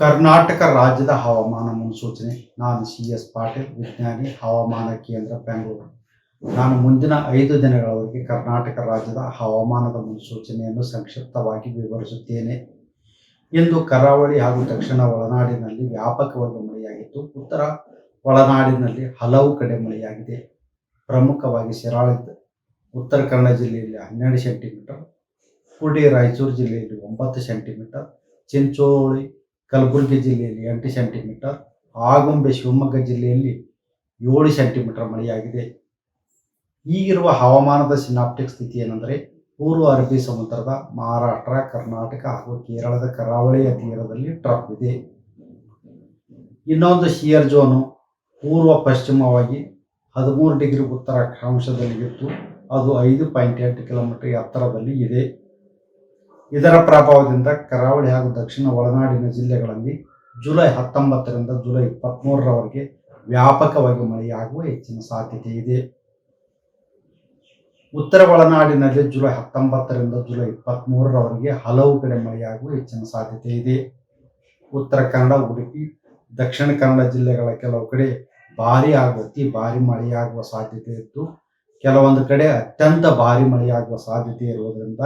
ಕರ್ನಾಟಕ ರಾಜ್ಯದ ಹವಾಮಾನ ಮುನ್ಸೂಚನೆ, ನಾನು ಸಿ ಎಸ್ ಪಾಟೀಲ್, ವಿಜ್ಞಾನಿ, ಹವಾಮಾನ ಕೇಂದ್ರ ಬೆಂಗಳೂರು. ನಾನು ಮುಂದಿನ ಐದು ದಿನಗಳವರೆಗೆ ಕರ್ನಾಟಕ ರಾಜ್ಯದ ಹವಾಮಾನದ ಮುನ್ಸೂಚನೆಯನ್ನು ಸಂಕ್ಷಿಪ್ತವಾಗಿ ವಿವರಿಸುತ್ತೇನೆ. ಇಂದು ಕರಾವಳಿ ಹಾಗೂ ದಕ್ಷಿಣ ಒಳನಾಡಿನಲ್ಲಿ ವ್ಯಾಪಕವಾಗಿ ಮಳೆಯಾಗಿದ್ದು, ಉತ್ತರ ಒಳನಾಡಿನಲ್ಲಿ ಹಲವು ಕಡೆ ಮಳೆಯಾಗಿದೆ. ಪ್ರಮುಖವಾಗಿ ಶಿರಾಳ, ಉತ್ತರ ಕನ್ನಡ ಜಿಲ್ಲೆಯಲ್ಲಿ ಹನ್ನೆರಡು ಸೆಂಟಿಮೀಟರ್ ಕುಡಿ ರಾಯಚೂರು ಜಿಲ್ಲೆಯಲ್ಲಿ ಒಂಬತ್ತು ಸೆಂಟಿಮೀಟರ್, ಚಿಂಚೋಳಿ ಕಲಬುರಗಿ ಜಿಲ್ಲೆಯಲ್ಲಿ ಎಂಟು ಸೆಂಟಿಮೀಟರ್, ಆಗುಂಬೆ, ಶಿವಮೊಗ್ಗ ಜಿಲ್ಲೆಯಲ್ಲಿ ಏಳು ಸೆಂಟಿಮೀಟರ್ ಮಳೆಯಾಗಿದೆ. ಈಗಿರುವ ಹವಾಮಾನದ ಸಿನಾಪ್ಟಿಕ್ ಸ್ಥಿತಿ ಏನೆಂದರೆ, ಪೂರ್ವ ಅರಬ್ಬಿ ಸಮುದ್ರದ ಮಹಾರಾಷ್ಟ್ರ, ಕರ್ನಾಟಕ ಹಾಗೂ ಕೇರಳದ ಕರಾವಳಿಯ ತೀರದಲ್ಲಿ ಟ್ರಫ್ ಇದೆ. ಇನ್ನೊಂದು ಶಿಯರ್ ಜೋನು ಪೂರ್ವ ಪಶ್ಚಿಮವಾಗಿ ಹದಿಮೂರು ಡಿಗ್ರಿ ಉತ್ತರ ಅಕ್ಷಾಂಶದಲ್ಲಿದ್ದು ಅದು ಐದು ಪಾಯಿಂಟ್ ಎಂಟು ಕಿಲೋಮೀಟರ್ ಎತ್ತರದಲ್ಲಿ ಇದೆ. ಇದರ ಪ್ರಭಾವದಿಂದ ಕರಾವಳಿ ಹಾಗೂ ದಕ್ಷಿಣ ಒಳನಾಡಿನ ಜಿಲ್ಲೆಗಳಲ್ಲಿ ಜುಲೈ ಹತ್ತೊಂಬತ್ತರಿಂದ ಜುಲೈ ಇಪ್ಪತ್ತ್ಮೂರರವರೆಗೆ ವ್ಯಾಪಕವಾಗಿ ಮಳೆಯಾಗುವ ಹೆಚ್ಚಿನ ಸಾಧ್ಯತೆ ಇದೆ. ಉತ್ತರ ಒಳನಾಡಿನಲ್ಲಿ ಜುಲೈ ಹತ್ತೊಂಬತ್ತರಿಂದ ಜುಲೈ ಇಪ್ಪತ್ತ್ಮೂರರವರೆಗೆ ಹಲವು ಕಡೆ ಮಳೆಯಾಗುವ ಹೆಚ್ಚಿನ ಸಾಧ್ಯತೆ ಇದೆ. ಉತ್ತರ ಕನ್ನಡ, ಉಡುಪಿ, ದಕ್ಷಿಣ ಕನ್ನಡ ಜಿಲ್ಲೆಗಳ ಕೆಲವು ಕಡೆ ಭಾರಿ ಹಾಗೂ ಅತಿ ಭಾರಿ ಮಳೆಯಾಗುವ ಸಾಧ್ಯತೆ ಇದ್ದು, ಕೆಲವೊಂದು ಕಡೆ ಅತ್ಯಂತ ಭಾರಿ ಮಳೆಯಾಗುವ ಸಾಧ್ಯತೆ ಇರುವುದರಿಂದ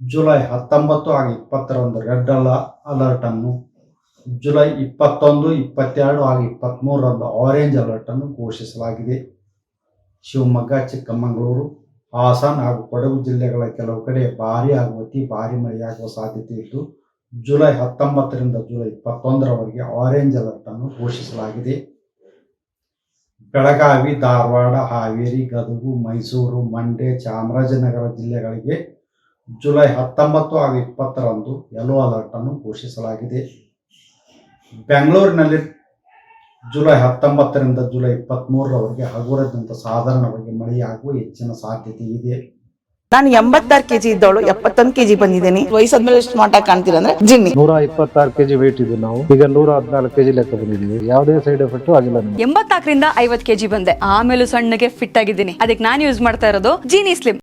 ಜುಲೈ ಹತ್ತೊಂಬತ್ತು ಹಾಗೂ ಇಪ್ಪತ್ತರಂದು ರೆಡ್ ಅಲ ಅಲರ್ಟ್ ಅನ್ನು, ಜುಲೈ ಇಪ್ಪತ್ತೊಂದು, ಇಪ್ಪತ್ತೆರಡು ಹಾಗೂ ಇಪ್ಪತ್ತ್ಮೂರರಂದು ಆರೆಂಜ್ ಅಲರ್ಟ್ ಅನ್ನು ಘೋಷಿಸಲಾಗಿದೆ. ಶಿವಮೊಗ್ಗ, ಚಿಕ್ಕಮಗಳೂರು, ಹಾಸನ ಹಾಗೂ ಕೊಡಗು ಜಿಲ್ಲೆಗಳ ಕೆಲವು ಕಡೆ ಭಾರಿ ಹಾಗೂ ಅತಿ ಭಾರಿ ಮಳೆಯಾಗುವ ಸಾಧ್ಯತೆ ಇದ್ದು, ಜುಲೈ ಹತ್ತೊಂಬತ್ತರಿಂದ ಜುಲೈ ಇಪ್ಪತ್ತೊಂದರವರೆಗೆ ಆರೆಂಜ್ ಅಲರ್ಟ್ ಅನ್ನು ಘೋಷಿಸಲಾಗಿದೆ. ಬೆಳಗಾವಿ, ಧಾರವಾಡ, ಹಾವೇರಿ, ಗದಗು, ಮೈಸೂರು, ಮಂಡ್ಯ, ಚಾಮರಾಜನಗರ ಜಿಲ್ಲೆಗಳಿಗೆ ಜುಲೈ ಹತ್ತೊಂಬತ್ತು ಹಾಗೂ ಇಪ್ಪತ್ತರಂದು ಯೆಲ್ಲೋ ಅಲರ್ಟ್ ಅನ್ನು ಘೋಷಿಸಲಾಗಿದೆ. ಬೆಂಗಳೂರಿನಲ್ಲಿ ಜುಲೈ ಹತ್ತೊಂಬತ್ತರಿಂದ ಜುಲೈ ಇಪ್ಪತ್ತ್ಮೂರರವರೆಗೆ ಹಗುರದಿಂದ ಸಾಧಾರಣವಾಗಿ ಮಳೆಯಾಗುವ ಹೆಚ್ಚಿನ ಸಾಧ್ಯತೆ ಇದೆ. ನಾನು ಎಂಬತ್ತಾರು ಕೆಜಿ ಇದ್ದವಳು ಎಪ್ಪತ್ತೊಂದು ಕೆಜಿ ಬಂದಿದ್ದೀನಿ. ವಯಸ್ಸಾದ್ಮೇಲೆ ಎಷ್ಟು ಮಾಟ ಕಾಣ್ತೀರ ಅಂದ್ರೆ ಜಿನ್ನಿ. ನೂರ ಇಪ್ಪತ್ತಾರು ಕೆಜಿ ವೇಟ್ ಇದ್ದು ನಾವು. ಈಗ ನೂರ ಹದಿನಾಲ್ಕು ಕೆಜಿ ಲೆಕ್ಕ ಬಂದಿದ್ದೀವಿ. ಯಾವುದೇ ಸೈಡ್ ಎಫೆಕ್ಟ್ ಆಗಿಲ್ಲ ಎಂಬತ್ತಾಕರಿಂದ ಎಂಬತ್ನಾಲ್ಕರಿಂದ ಐವತ್ ಕೆಜಿ ಬಂದೆ. ಆಮೇಲೆ ಸಣ್ಣಗೆ ಫಿಟ್ ಆಗಿದ್ದೀನಿ. ಅದಕ್ಕೆ ನಾನು ಯೂಸ್ ಮಾಡ್ತಾ ಇರೋದು ಜೀನಿ ಸ್ಲಿಮ್